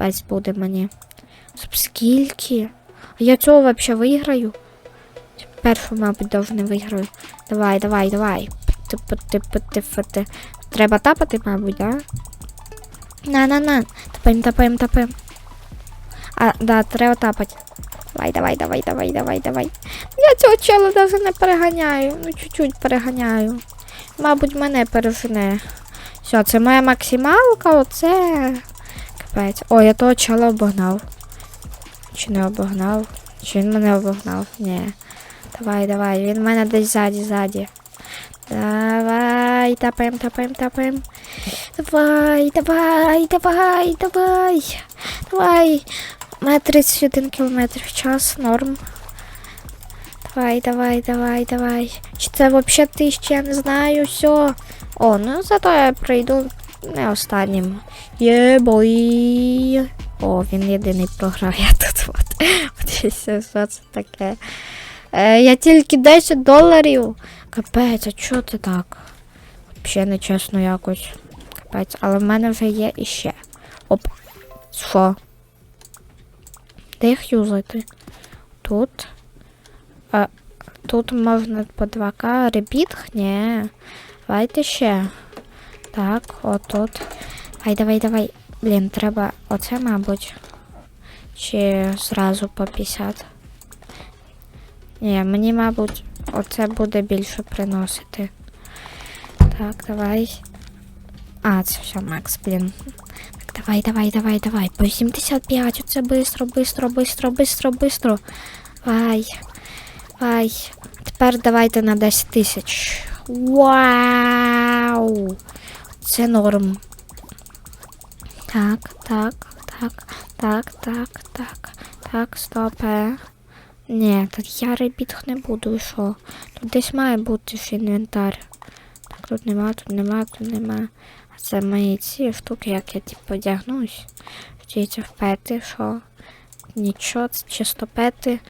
Капець буде мені. Скільки? Я цього вообще виграю? Першу, мабуть, довго не виграю. Давай, давай, давай. Типу, типу, типу, ти. Треба тапати, мабуть, да? На, на, на. Тапаємо, тапаємо, тапаємо. А, да, треба тапати. Давай, давай, давай, давай, давай, давай. Я цього чела навіть не переганяю. Ну, чуть-чуть переганяю. Мабуть, мене пережене. Все, це моя максималка, оце. Капець. О, я того чела обогнав. Чи не обогнав? Чи він мене обогнав? Ні. Давай, давай, він в мене десь ззаді, ззаді. Давай, тапаємо, тапаємо, тапаємо. Давай, давай, давай, давай. Давай. Мене 31 км в час, норм. Давай, давай, давай, давай. Чи це взагалі тисяча, я не знаю, все. О, ну зато я пройду не останнім. Є бой. О, він єдиний програє тут. От. Подивіться, що це таке. Е, я тільки 10 доларів. Капець, а чого ти так? Взагалі нечесно якось. Капець, але в мене вже є іще. Оп. Що? Де їх юзати? Тут. А, тут можна по 2К. Ребіт? Ні. Давайте ще. Так, отут. Ай, давай, давай. Блін, треба оце, мабуть. Чи зразу по 50. Ні, мені, мабуть, оце буде більше приносити. Так, давай. А, це все, Макс, блін. Так, давай, давай, давай, давай. По 75. Оце бистро, бистро, бистро, бистро, бистро. Давай. Давай. Тепер давайте на 10 тисяч. Вау! Це норм. Так, так, так, так, так, так, так, стопе. Ні, так я ребітх не буду, що? Тут десь має бути ж інвентар. Так, тут нема, тут нема, тут нема. А це мої ці штуки, як я типу одягнусь. Вчиться в пети, що? Нічого, це чисто пети.